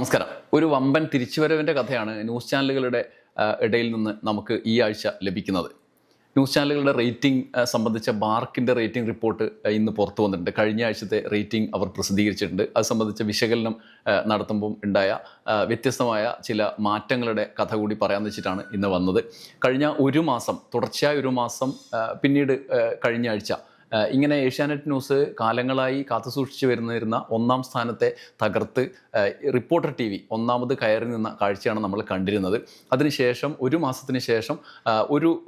നമസ്കാരം. ഒരു വമ്പൻ തിരിച്ചുവരവിന്റെ കഥയാണ് ന്യൂസ് ചാനലുകളുടെ ഇടയിൽ നിന്ന് നമുക്ക് ഈ ആഴ്ച ലഭിക്കുന്നത്. ന്യൂസ് ചാനലുകളുടെ റേറ്റിംഗ് സംബന്ധിച്ച ബാർക്കിന്റെ റേറ്റിംഗ് റിപ്പോർട്ട് ഇന്ന് പുറത്തു വന്നിട്ടുണ്ട്. കഴിഞ്ഞ ആഴ്ചത്തെ റേറ്റിംഗ് അവർ പ്രസിദ്ധീകരിച്ചിട്ടുണ്ട്. അത് സംബന്ധിച്ച വിശകലനം നടത്തുമ്പം ഉണ്ടായ വ്യത്യസ്തമായ ചില മാറ്റങ്ങളുടെ കഥ കൂടി പറയാമെന്ന് വെച്ചിട്ടാണ് ഇന്ന് വന്നത്. കഴിഞ്ഞ ഒരു മാസം തുടർച്ചയായ ഒരു മാസം പിന്നീട് കഴിഞ്ഞ ആഴ്ച ഇങ്ങനെ ഏഷ്യാനെറ്റ് ന്യൂസ് കാലങ്ങളായി കാത്തുസൂക്ഷിച്ചു വരുന്നിരുന്ന ഒന്നാം സ്ഥാനത്തെ തകർത്ത് റിപ്പോർട്ടർ ടി വി ഒന്നാമത് കയറി നിന്ന കാഴ്ചയാണ് നമ്മൾ കണ്ടിരുന്നത്. അതിനുശേഷം ഒരു മാസത്തിന് ശേഷം ഒരു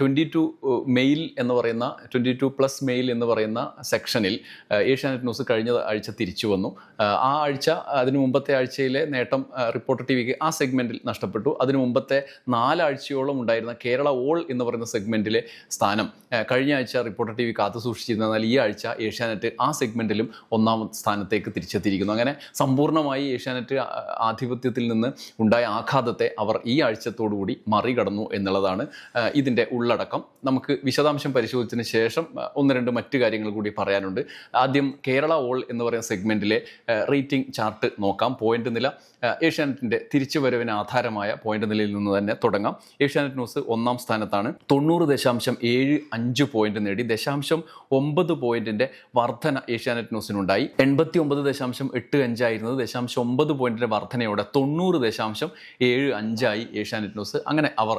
ട്വന്റി ടു മെയിൽ എന്ന് പറയുന്ന ട്വന്റി ടു പ്ലസ് മെയിൽ എന്ന് പറയുന്ന സെക്ഷനിൽ ഏഷ്യാനെറ്റ് ന്യൂസ് കഴിഞ്ഞ ആഴ്ച തിരിച്ചു വന്നു. ആ, ആഴ്ച അതിന് മുമ്പത്തെ ആഴ്ചയിലെ നേട്ടം റിപ്പോർട്ടർ ടി വിക്ക് ആ സെഗ്മെന്റിൽ നഷ്ടപ്പെട്ടു. അതിന് മുമ്പത്തെ നാലാഴ്ചയോളം ഉണ്ടായിരുന്ന കേരള ഓൾ എന്ന് പറയുന്ന സെഗ്മെന്റിലെ സ്ഥാനം കഴിഞ്ഞ ആഴ്ച റിപ്പോർട്ടർ ടി വി കാത്തു സൂക്ഷിച്ചിരുന്ന എന്നാൽ ഈ ആഴ്ച ഏഷ്യാനെറ്റ് ആ സെഗ്മെന്റിലും ഒന്നാം സ്ഥാനത്തേക്ക് തിരിച്ചെത്തിയിരിക്കുന്നു. അങ്ങനെ സമ്പൂർണമായി ഏഷ്യാനെറ്റ് ആധിപത്യത്തിൽ നിന്ന് ഉണ്ടായ ആഘാതത്തെ അവർ ഈ ആഴ്ചത്തോടുകൂടി മറികടന്നു എന്നുള്ളതാണ് ഇതിന്റെ ഉള്ളടക്കം. നമുക്ക് വിശദാംശം പരിശോധിച്ചതിന് ശേഷം ഒന്ന് രണ്ട് മറ്റു കാര്യങ്ങൾ കൂടി പറയാനുണ്ട്. ആദ്യം കേരള ഓൾ എന്ന് പറയുന്ന സെഗ്മെന്റിലെ റേറ്റിംഗ് ചാർട്ട് നോക്കാം. പോയിന്റ് നില ഏഷ്യാനെറ്റിന്റെ തിരിച്ചുവരവിന് ആധാരമായ പോയിന്റ് നിലയിൽ നിന്ന് തന്നെ തുടങ്ങാം. ഏഷ്യാനെറ്റ് ന്യൂസ് ഒന്നാം സ്ഥാനത്താണ്. തൊണ്ണൂറ് ദശാംശം ഏഴ് അഞ്ച് പോയിന്റ് നേടി. ദശാംശം ഒമ്പത് പോയിന്റിന്റെ വർധന ഏഷ്യാനെറ്റ് ന്യൂസിനുണ്ടായി. എൺപത്തി ഒമ്പത് ദശാംശം എട്ട് അഞ്ചായിരുന്നത് ദശാംശം ഒമ്പത് പോയിന്റിന്റെ വർധനയോടെ തൊണ്ണൂറ് ദശാംശം ഏഴ് അഞ്ചായി ഏഷ്യാനെറ്റ് ന്യൂസ്. അങ്ങനെ അവർ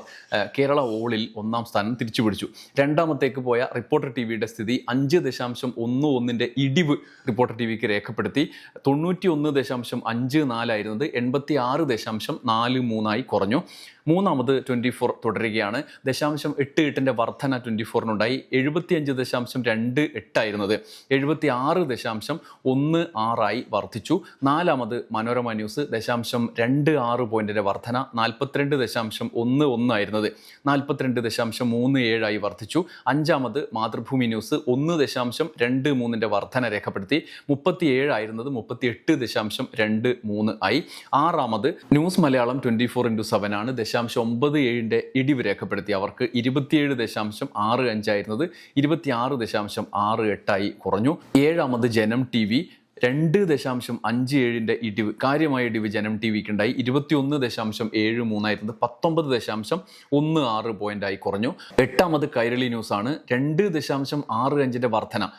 കേരള ഓളിൽ ഒന്നാം സ്ഥാനം തിരിച്ചു പിടിച്ചു രണ്ടാമത്തേക്ക് പോയ റിപ്പോർട്ടർ ടി വിയുടെ സ്ഥിതി അഞ്ച് ദശാംശം ഒന്ന് ഒന്നിന്റെ ഇടിവ് റിപ്പോർട്ടർ ടി വിക്ക് രേഖപ്പെടുത്തി. തൊണ്ണൂറ്റി ഒന്ന് ദശാംശം അഞ്ച് നാലായിരുന്നത് എൺപത്തി ആറ് ദശാംശം നാല് മൂന്നായി കുറഞ്ഞു. മൂന്നാമത് ട്വന്റി ഫോർ തുടരുകയാണ്. ദശാംശം എട്ട് എട്ടിന്റെ വർധന ട്വന്റി ഫോറിനുണ്ടായി എഴുപത്തിയഞ്ച് ദശാംശം രണ്ട് എട്ടായിരുന്നത്. എഴുപത്തി ആറ് ദശാംശം ഒന്ന് ആറായി വർദ്ധിച്ചു നാലാമത് മനോരമ ന്യൂസ് ദശാംശം രണ്ട് ആറ് പോയിന്റിന്റെ വർധന നാൽപ്പത്തിരണ്ട് ദശാംശം ഒന്ന് ഒന്നായിരുന്നത്. നാൽപ്പത്തിരണ്ട് ദശാംശം മൂന്ന് ഏഴായി വർദ്ധിച്ചു അഞ്ചാമത് മാതൃഭൂമി ന്യൂസ് ഒന്ന് ദശാംശം രണ്ട് മൂന്നിന്റെ വർധന രേഖപ്പെടുത്തി. മുപ്പത്തി ഏഴായിരുന്നത് മുപ്പത്തി എട്ട് ദശാംശം രണ്ട് മൂന്ന് ആയി. ആറാമത് news Malayalam twenty four into seven ആണ്. ദശാംശം ഒമ്പത് ഏഴിന്റെ ഇടിവ് രേഖപ്പെടുത്തി. അവർക്ക് ഇരുപത്തിയേഴ് ദശാംശം ആറ് അഞ്ചായിരുന്നത്. ഇരുപത്തിയാറ് ദശാംശം ആറ് എട്ടായി കുറഞ്ഞു. ഏഴാമത് ജനം ടി വി. രണ്ട് ദശാംശം അഞ്ച് ഏഴിന്റെ ഇടിവ്. കാര്യമായ ഇടിവ് ജനം ടി വിക്ക് ഉണ്ടായി. ഇരുപത്തിയൊന്ന് ദശാംശം ഏഴ് മൂന്നായിരുന്നത്. പത്തൊമ്പത് ദശാംശം ഒന്ന് ആറ് പോയിന്റായി കുറഞ്ഞു. എട്ടാമത് കൈരളി ന്യൂസാണ്. രണ്ട് ദശാംശം ആറ് അഞ്ചിന്റെ വർധന.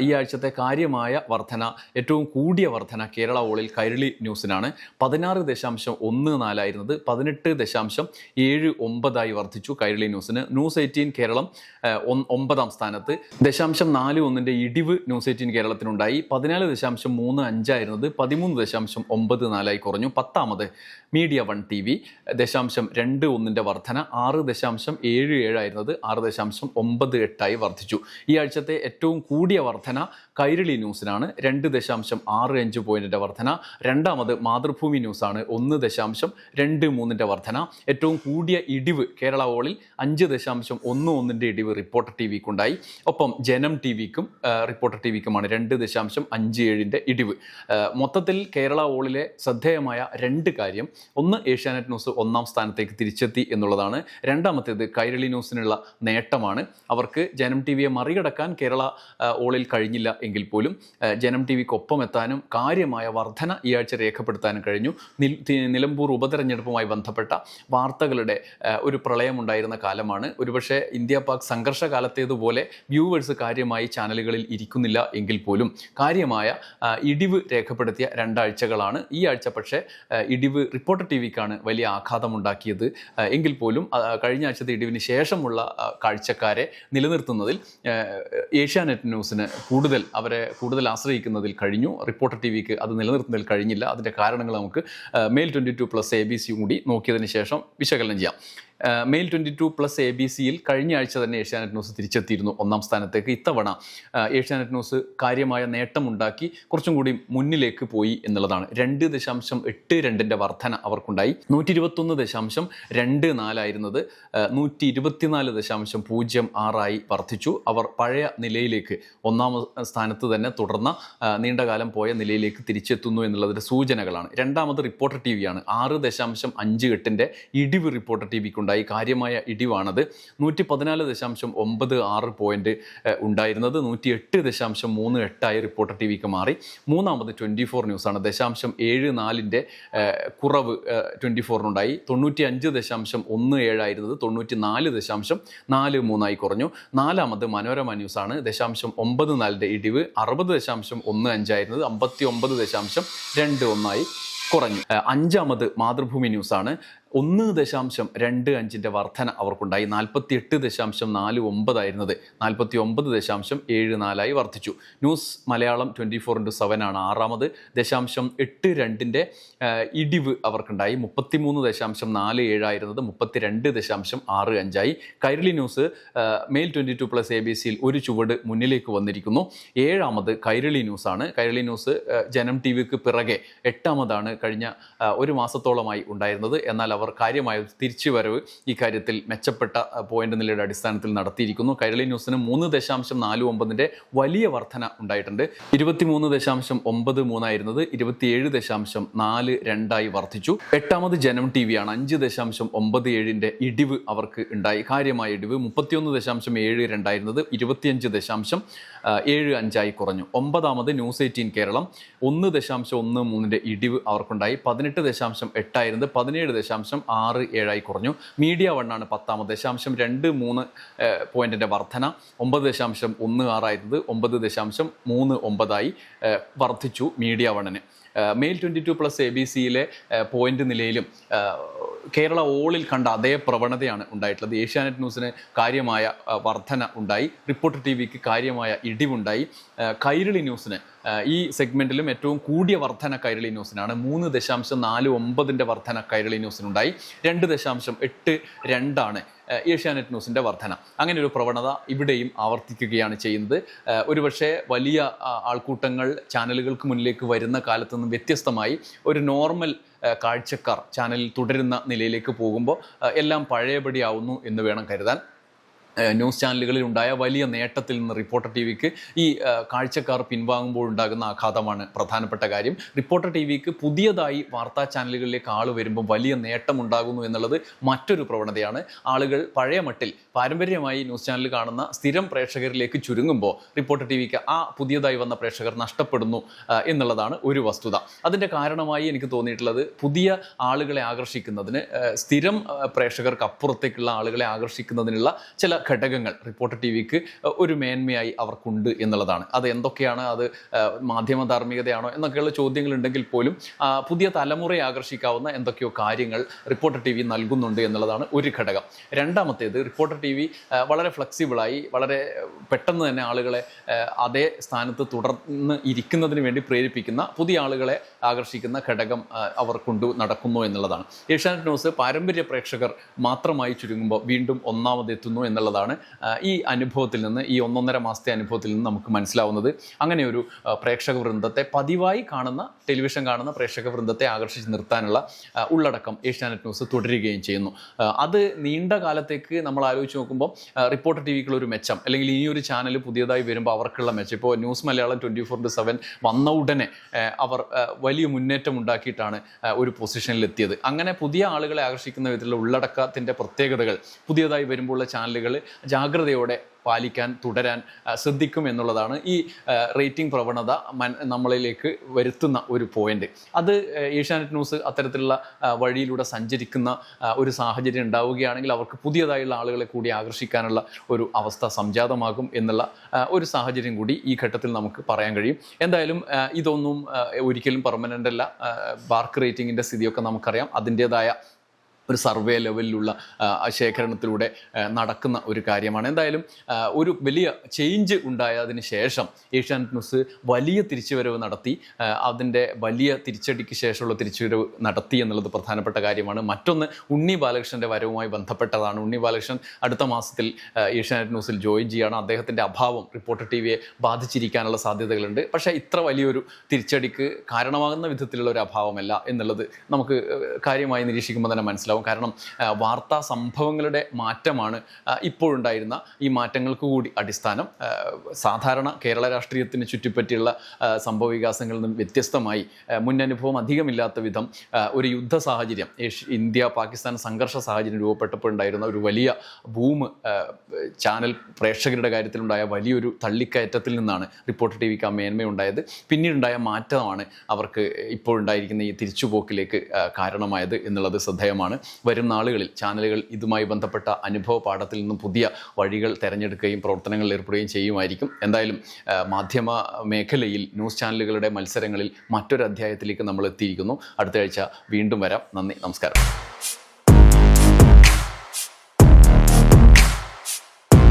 ഈ ആഴ്ചത്തെ കാര്യമായ വർധന ഏറ്റവും കൂടിയ വർധന കേരള ഓളിൽ കൈരളി ന്യൂസിനാണ്. പതിനാറ് ദശാംശം ഒന്ന് നാലായിരുന്നത്. പതിനെട്ട് ദശാംശം ഏഴ് ഒമ്പതായി വർദ്ധിച്ചു കൈരളി ന്യൂസിന്. ന്യൂസ് എയ്റ്റീൻ കേരളം ഒമ്പതാം സ്ഥാനത്ത്. ദശാംശം നാല് ഒന്നിന്റെ ഇടിവ് ന്യൂസ് എയ്റ്റീൻ കേരളത്തിനുണ്ടായി. പതിനാല് ദശാംശം മൂന്ന് അഞ്ചായിരുന്നത്. പതിമൂന്ന് ദശാംശം ഒമ്പത് നാലായി കുറഞ്ഞു. പത്താമത് മീഡിയ വൺ ടി വി ദശാംശം രണ്ട് ഒന്നിന്റെ വർധന. ആറ് ദശാംശം ഏഴ് ഏഴായിരുന്നത്. ആറ് ദശാംശം ഒമ്പത് എട്ടായി വർദ്ധിച്ചു. ഈ ആഴ്ചത്തെ ഏറ്റവും കൂടിയ വർധന കൈരളി ന്യൂസിനാണ് രണ്ട് ദശാംശം ആറ് അഞ്ച് പോയിന്റിന്റെ വർധന. രണ്ടാമത് മാതൃഭൂമി ന്യൂസാണ് ഒന്ന് ദശാംശം രണ്ട് മൂന്നിന്റെ വർധന. ഏറ്റവും കൂടിയ ഇടിവ് കേരള ഓളിൽ അഞ്ച് ദശാംശം ഒന്ന് ഒന്നിന്റെ ഇടിവ് റിപ്പോർട്ടർ ടി വിക്കുണ്ടായി ഒപ്പം ജനം ടി വിക്കും റിപ്പോർട്ടർ ടി വിക്കുമാണ് രണ്ട് ദശാംശം അഞ്ച് ഏഴിന്റെ ഇടിവ്. മൊത്തത്തിൽ കേരള ഓളിലെ ശ്രദ്ധേയമായ രണ്ട് കാര്യം. ഒന്ന് ഏഷ്യാനെറ്റ് ന്യൂസ് ഒന്നാം സ്ഥാനത്തേക്ക് തിരിച്ചെത്തി എന്നുള്ളതാണ്. രണ്ടാമത്തേത് കൈരളി ന്യൂസിനുള്ള നേട്ടമാണ്. അവർക്ക് ജനം ടി വിയെ മറികടക്കാൻ കേരള ഓളിൽ കഴിഞ്ഞില്ല എങ്കിൽ പോലും ജനം ടി വിക്ക് ഒപ്പം എത്താനും കാര്യമായ വർധന ഈ ആഴ്ച രേഖപ്പെടുത്താനും കഴിഞ്ഞു. നിലമ്പൂർ ഉപതെരഞ്ഞെടുപ്പുമായി ബന്ധപ്പെട്ട വാർത്തകളുടെ ഒരു പ്രളയമുണ്ടായിരുന്ന കാലമാണ്. ഒരുപക്ഷെ ഇന്ത്യ പാക് സംഘർഷ കാലത്തേതുപോലെ വ്യൂവേഴ്സ് കാര്യമായി ചാനലുകളിൽ ഇരിക്കുന്നില്ല എങ്കിൽ പോലും കാര്യമായ ഇടിവ് രേഖപ്പെടുത്തിയ രണ്ടാഴ്ചകളാണ്. ഈ ആഴ്ച പക്ഷേ ഇടിവ് റിപ്പോർട്ടർ ടി വിക്കാണ് വലിയ ആഘാതമുണ്ടാക്കിയത്. എങ്കിൽ പോലും കഴിഞ്ഞ ആഴ്ചത്തെ ഇടിവിന് ശേഷമുള്ള കാഴ്ചക്കാരെ നിലനിർത്തുന്നതിൽ ഏഷ്യാനെറ്റ് ന്യൂസിന് കൂടുതൽ അവരെ കൂടുതൽ ആശ്രയിക്കുന്നതിൽ കഴിഞ്ഞു. റിപ്പോർട്ടർ ടി വിക്ക് അത് നിലനിർത്തുന്നതിൽ കഴിഞ്ഞില്ല. അതിന്റെ കാരണങ്ങൾ നമുക്ക് male twenty two plus A B സിയും കൂടി നോക്കിയതിന് ശേഷം വിശകലനം ചെയ്യാം. Male twenty two plus A B സിയിൽ കഴിഞ്ഞ ആഴ്ച തന്നെ ഏഷ്യാനെറ്റ് ന്യൂസ് തിരിച്ചെത്തിയിരുന്നു ഒന്നാം സ്ഥാനത്തേക്ക് ഇത്തവണ. ഏഷ്യാനെറ്റ് ന്യൂസ് കാര്യമായ നേട്ടമുണ്ടാക്കി കുറച്ചും കൂടി മുന്നിലേക്ക് പോയി എന്നുള്ളതാണ്. രണ്ട് ദശാംശം എട്ട് രണ്ടിന്റെ വർധന അവർക്കുണ്ടായി. നൂറ്റി ഇരുപത്തൊന്ന് ദശാംശം രണ്ട് നാലായിരുന്നത് നൂറ്റി ഇരുപത്തിനാല് ദശാംശം പൂജ്യം ആറായി വർദ്ധിച്ചു. അവർ പഴയ നിലയിലേക്ക് ഒന്നാം സ്ഥാനത്ത് തന്നെ തുടർന്ന നീണ്ടകാലം പോയ നിലയിലേക്ക് തിരിച്ചെത്തുന്നു എന്നുള്ളതിന്റെ സൂചനകളാണ്. രണ്ടാമത് റിപ്പോർട്ടർ ടി വിയാണ് ആറ് ദശാംശം അഞ്ച് എട്ടിന്റെ ഇടിവ് റിപ്പോർട്ടർ ടി വിക്കുണ്ടായി. അവർക്കുണ്ടായി കാര്യമായ ഇടിവാണത്. നൂറ്റി പതിനാല് ദശാംശം ഒമ്പത് ആറ് പോയിന്റ് ഉണ്ടായിരുന്നത്. നൂറ്റി എട്ട് ദശാംശം മൂന്ന് എട്ടായി റിപ്പോർട്ടർ ടി വിക്ക് മാറി. മൂന്നാമത് ട്വന്റി ഫോർ ന്യൂസാണ്. ദശാംശം ഏഴ് നാലിന്റെ കുറവ് ട്വന്റി ഫോറിനുണ്ടായി തൊണ്ണൂറ്റി അഞ്ച് ദശാംശം ഒന്ന് ഏഴായിരുന്നത് തൊണ്ണൂറ്റി നാല് ദശാംശം നാല് മൂന്നായി കുറഞ്ഞു. നാലാമത് മനോരമ ന്യൂസാണ്. ദശാംശം ഒമ്പത് നാലിന്റെ ഇടിവ് അറുപത് ദശാംശം ഒന്ന് അഞ്ചായിരുന്നത് അമ്പത്തി ഒമ്പത് ദശാംശം രണ്ട് ഒന്നായി കുറഞ്ഞു. അഞ്ചാമത് മാതൃഭൂമി ന്യൂസാണ്. ഒന്ന് ദശാംശം രണ്ട് അഞ്ചിന്റെ വർധന അവർക്കുണ്ടായി. നാൽപ്പത്തി എട്ട് ദശാംശം നാല് ഒമ്പതായിരുന്നത്. നാൽപ്പത്തി ഒമ്പത് ദശാംശം ഏഴ് നാലായി വർദ്ധിച്ചു. News Malayalam twenty four into seven ആണ് ആറാമത്. ദശാംശം എട്ട് രണ്ടിന്റെ ഇടിവ് അവർക്കുണ്ടായി. മുപ്പത്തിമൂന്ന് ദശാംശം നാല് ഏഴായിരുന്നത് മുപ്പത്തിരണ്ട് ദശാംശം ആറ് അഞ്ചായി. Kairali news male twenty two plus A B സിയിൽ ഒരു ചുവട് മുന്നിലേക്ക് വന്നിരിക്കുന്നു. ഏഴാമത് കൈരളി ന്യൂസാണ്. കൈരളി ന്യൂസ് ജനം ടി വിക്ക് പിറകെ എട്ടാമതാണ് കഴിഞ്ഞ ഒരു മാസത്തോളമായി ഉണ്ടായിരുന്നത്. എന്നാൽ അവർ കാര്യമായ തിരിച്ചു തിരിച്ചുവരവ് ഈ കാര്യത്തിൽ മെച്ചപ്പെട്ട പോയിന്റ് നിലയുടെ അടിസ്ഥാനത്തിൽ നടത്തിയിരിക്കുന്നു. കൈരളി ന്യൂസിന് മൂന്ന് ദശാംശം നാല് ഒമ്പതിന്റെ വലിയ വർധന ഉണ്ടായിട്ടുണ്ട്. ഇരുപത്തിമൂന്ന് ദശാംശം ഒമ്പത് മൂന്നായിരുന്നത് ഇരുപത്തിയേഴ് ദശാംശം നാല് രണ്ടായി വർദ്ധിച്ചു. എട്ടാമത് ജനം ടി വിയാണ് അഞ്ച് ദശാംശം ഒമ്പത് ഏഴിന്റെ ഇടിവ് അവർക്ക് ഉണ്ടായി. കാര്യമായ ഇടിവ് മുപ്പത്തിയൊന്ന് ദശാംശം ഏഴ് രണ്ടായിരുന്നത് ഇരുപത്തിയഞ്ച് ദശാംശം ഏഴ് അഞ്ചായി കുറഞ്ഞു. ഒമ്പതാമത് ന്യൂസ് എയ്റ്റീൻ കേരളം. ഒന്ന് ദശാംശം ഒന്ന് മൂന്നിന്റെ ഇടിവ് അവർക്കുണ്ടായി. പതിനെട്ട് ദശാംശം എട്ടായിരുന്നത് പതിനേഴ് ദശാംശം ആറ് ഏഴായി കുറഞ്ഞു. മീഡിയ വണ്ണാണ് പത്താമത്. ദശാംശം രണ്ട് മൂന്ന് പോയിന്റിന്റെ വർധന. ഒമ്പത് ദശാംശം ഒന്ന് ആറായിരുന്നത്. ഒമ്പത് ദശാംശം മൂന്ന് ഒമ്പതായി വർദ്ധിച്ചു മീഡിയ വണ്ണിന് male twenty two plus A B സിയിലെ പോയിന്റ് നിലയിലും കേരള ഓളിൽ കണ്ട അതേ പ്രവണതയാണ് ഉണ്ടായിട്ടുള്ളത്. ഏഷ്യാനെറ്റ് ന്യൂസിന് കാര്യമായ വർധന ഉണ്ടായി. റിപ്പോർട്ടർ ടി വിക്ക് കാര്യമായ ഇടിവുണ്ടായി. കൈരളി ന്യൂസിന് ഈ സെഗ്മെന്റിലും ഏറ്റവും കൂടിയ വർധന കൈരളി ന്യൂസിനാണ്. മൂന്ന് ദശാംശം നാല് ഒമ്പതിന്റെ വർധന കൈരളി ന്യൂസിനുണ്ടായി. രണ്ട് ദശാംശം എട്ട് രണ്ടാണ് ഏഷ്യാനെറ്റ് ന്യൂസിന്റെ വർധന. അങ്ങനെ ഒരു പ്രവണത ഇവിടെയും ആവർത്തിക്കുകയാണ് ചെയ്യുന്നത്. ഒരുപക്ഷെ വലിയ ആൾക്കൂട്ടങ്ങൾ ചാനലുകൾക്ക് മുന്നിലേക്ക് വരുന്ന കാലത്ത് നിന്നും വ്യത്യസ്തമായി ഒരു നോർമൽ കാഴ്ചക്കാർ ചാനലിൽ തുടരുന്ന നിലയിലേക്ക് പോകുമ്പോൾ എല്ലാം പഴയപടിയാവുന്നു എന്ന് വേണം കരുതാൻ. ന്യൂസ് ചാനലുകളിൽ ഉണ്ടായ വലിയ നേട്ടത്തിൽ നിന്ന് റിപ്പോർട്ടർ ടി വിക്ക് ഈ കാഴ്ചക്കാർ പിൻവാങ്ങുമ്പോൾ ഉണ്ടാകുന്ന ആഘാതമാണ് പ്രധാനപ്പെട്ട കാര്യം. റിപ്പോർട്ടർ ടി വിക്ക് പുതിയതായി വാർത്താ ചാനലുകളിലേക്ക് ആൾ വരുമ്പോൾ വലിയ നേട്ടം ഉണ്ടാകുന്നു എന്നുള്ളത് മറ്റൊരു പ്രവണതയാണ്. ആളുകൾ പഴയ മട്ടിൽ പാരമ്പര്യമായി ന്യൂസ് ചാനൽ കാണുന്ന സ്ഥിരം പ്രേക്ഷകരിലേക്ക് ചുരുങ്ങുമ്പോൾ റിപ്പോർട്ടർ ടി വിക്ക് ആ പുതിയതായി വന്ന പ്രേക്ഷകർ നഷ്ടപ്പെടുന്നു എന്നുള്ളതാണ് ഒരു വസ്തുത. അതിന്റെ കാരണമായി എനിക്ക് തോന്നിയിട്ടുള്ളത് പുതിയ ആളുകളെ ആകർഷിക്കുന്നതിന് സ്ഥിരം പ്രേക്ഷകർക്ക് അപ്പുറത്തേക്കുള്ള ആളുകളെ ആകർഷിക്കുന്നതിനുള്ള ചില ഘടകങ്ങൾ റിപ്പോർട്ടർ ടി വിക്ക് ഒരു മേന്മയായി അവർക്കുണ്ട് എന്നുള്ളതാണ്. അത് എന്തൊക്കെയാണ്? അത് മാധ്യമ ധാർമ്മികതയാണോ എന്നൊക്കെയുള്ള ചോദ്യങ്ങൾ ഉണ്ടെങ്കിൽ പോലും പുതിയ തലമുറയെ ആകർഷിക്കാവുന്ന എന്തൊക്കെയോ കാര്യങ്ങൾ റിപ്പോർട്ടർ ടി വി നൽകുന്നുണ്ട് എന്നുള്ളതാണ് ഒരു ഘടകം. രണ്ടാമത്തേത് റിപ്പോർട്ടർ വി വളരെ ഫ്ലെക്സിബിളായി വളരെ പെട്ടെന്ന് തന്നെ ആളുകളെ അതേ സ്ഥാനത്ത് തുടർന്ന് ഇരിക്കുന്നതിന് വേണ്ടി പ്രേരിപ്പിക്കുന്ന പുതിയ ആളുകളെ ആകർഷിക്കുന്ന ഘടകം അവർ കൊണ്ടു നടക്കുന്നു എന്നുള്ളതാണ്. ഏഷ്യാനെറ്റ് ന്യൂസ് പാരമ്പര്യ പ്രേക്ഷകർ മാത്രമായി ചുരുങ്ങുമ്പോൾ വീണ്ടും ഒന്നാമതെത്തുന്നു എന്നുള്ളതാണ് ഈ അനുഭവത്തിൽ നിന്ന് ഈ ഒന്നൊന്നര മാസത്തെ അനുഭവത്തിൽ നിന്ന് നമുക്ക് മനസ്സിലാവുന്നത്. അങ്ങനെ ഒരു പ്രേക്ഷക വൃന്ദത്തെ പതിവായി കാണുന്ന ടെലിവിഷൻ കാണുന്ന പ്രേക്ഷക വൃന്ദത്തെ ആകർഷിച്ച് നിർത്താനുള്ള ഉള്ളടക്കം ഏഷ്യാനെറ്റ് ന്യൂസ് തുടരുകയും ചെയ്യുന്നു. അത് നീണ്ട കാലത്തേക്ക് നമ്മൾ ആലോചിച്ച് നോക്കുമ്പോൾ റിപ്പോർട്ടർ ടി വിക്കുള്ള ഒരു മെച്ചം അല്ലെങ്കിൽ ഈ ഒരു ചാനൽ പുതിയതായി വരുമ്പോൾ അവർക്കുള്ള മെച്ചം. ഇപ്പോൾ news Malayalam twenty four into seven വന്ന ഉടനെ അവർ വലിയ മുന്നേറ്റം ഉണ്ടാക്കിയിട്ടാണ് ഒരു പൊസിഷനിൽ എത്തിയത് അങ്ങനെ പുതിയ ആളുകളെ ആകർഷിക്കുന്ന വിധത്തിലുള്ള ഉള്ളടക്കത്തിന്റെ പ്രത്യേകതകൾ പുതിയതായി വരുമ്പോഴുള്ള ചാനലുകൾ ജാഗ്രതയോടെ പാലിക്കാൻ തുടരാൻ ശ്രദ്ധിക്കും എന്നുള്ളതാണ് ഈ റേറ്റിംഗ് പ്രവണത നമ്മളിലേക്ക് വരുത്തുന്ന ഒരു പോയിന്റ് അത് ഏഷ്യാനെറ്റ് ന്യൂസ് അത്തരത്തിലുള്ള വഴിയിലൂടെ സഞ്ചരിക്കുന്ന ഒരു സാഹചര്യം ഉണ്ടാവുകയാണെങ്കിൽ അവർക്ക് പുതിയതായുള്ള ആളുകളെ കൂടി ആകർഷിക്കാനുള്ള ഒരു അവസ്ഥ സംജാതമാകും എന്നുള്ള ഒരു സാഹചര്യം കൂടി ഈ ഘട്ടത്തിൽ നമുക്ക് പറയാൻ കഴിയും. എന്തായാലും ഇതൊന്നും ഒരിക്കലും പെർമനന്റ് അല്ല. ബാർക്ക് റേറ്റിംഗിന്റെ സ്ഥിതിയൊക്കെ നമുക്കറിയാം. അതിന്റേതായ ഒരു സർവേ ലെവലിലുള്ള ശേഖരണത്തിലൂടെ നടക്കുന്ന ഒരു കാര്യമാണ്. എന്തായാലും ഒരു വലിയ ചേഞ്ച് ഉണ്ടായതിന് ശേഷം ഏഷ്യാനെറ്റ് ന്യൂസ് വലിയ തിരിച്ചുവരവ് നടത്തി. അതിന്റെ വലിയ തിരിച്ചടിക്ക് ശേഷമുള്ള തിരിച്ചുവരവ് നടത്തി എന്നുള്ളത് പ്രധാനപ്പെട്ട കാര്യമാണ്. മറ്റൊന്ന് ഉണ്ണി ബാലകൃഷ്ണന്റെ വരവുമായി ബന്ധപ്പെട്ടതാണ്. ഉണ്ണി ബാലകൃഷ്ണൻ അടുത്ത മാസത്തിൽ ഏഷ്യാനെറ്റ് ന്യൂസിൽ ജോയിൻ ചെയ്യുകയാണ്. അദ്ദേഹത്തിന്റെ അഭാവം റിപ്പോർട്ടർ ടി വിയെ ബാധിച്ചിരിക്കാനുള്ള സാധ്യതകളുണ്ട്. പക്ഷേ ഇത്ര വലിയൊരു തിരിച്ചടിക്ക് കാരണമാകുന്ന വിധത്തിലുള്ള ഒരു അഭാവമല്ല എന്നുള്ളത് നമുക്ക് കാര്യമായി നിരീക്ഷിക്കുമ്പോൾ തന്നെ മനസ്സിലാവും. മനസ്സിലാവും കാരണം വാർത്താ സംഭവങ്ങളുടെ മാറ്റമാണ് ഇപ്പോഴുണ്ടായിരുന്ന ഈ മാറ്റങ്ങൾക്ക് കൂടി അടിസ്ഥാനം. സാധാരണ കേരള രാഷ്ട്രീയത്തിന് ചുറ്റിപ്പറ്റിയുള്ള സംഭവ വികാസങ്ങളിൽ നിന്നും വ്യത്യസ്തമായി മുന്നനുഭവം അധികമില്ലാത്ത വിധം ഒരു യുദ്ധ സാഹചര്യം ഇന്ത്യ പാകിസ്ഥാൻ സംഘർഷ സാഹചര്യം രൂപപ്പെട്ടപ്പോഴുണ്ടായിരുന്ന ഒരു വലിയ ഭൂമ് ചാനൽ പ്രേക്ഷകരുടെ കാര്യത്തിലുണ്ടായ വലിയൊരു തള്ളിക്കയറ്റത്തിൽ നിന്നാണ് റിപ്പോർട്ടർ ടി വിക്ക് ആ മേന്മയുണ്ടായത്. പിന്നീടുണ്ടായ മാറ്റമാണ് അവർക്ക് ഇപ്പോഴുണ്ടായിരിക്കുന്ന ഈ തിരിച്ചുപോക്കിലേക്ക് കാരണമായത് എന്നുള്ളത് ശ്രദ്ധേയമാണ്. വരും നാളുകളിൽ ചാനലുകൾ ഇതുമായി ബന്ധപ്പെട്ട അനുഭവ പാഠത്തിൽ നിന്നും പുതിയ വഴികൾ തിരഞ്ഞെടുക്കുകയും പ്രവർത്തനങ്ങളിൽ ഏർപ്പെടുകയും ചെയ്യുമായിരിക്കും. എന്തായാലും മാധ്യമ മേഖലയിൽ ന്യൂസ് ചാനലുകളുടെ മത്സരങ്ങളിൽ മറ്റൊരു അധ്യായത്തിലേക്ക് നമ്മൾ എത്തിയിരിക്കുന്നു. അടുത്ത ആഴ്ച വീണ്ടും വരാം. നന്ദി നമസ്കാരം.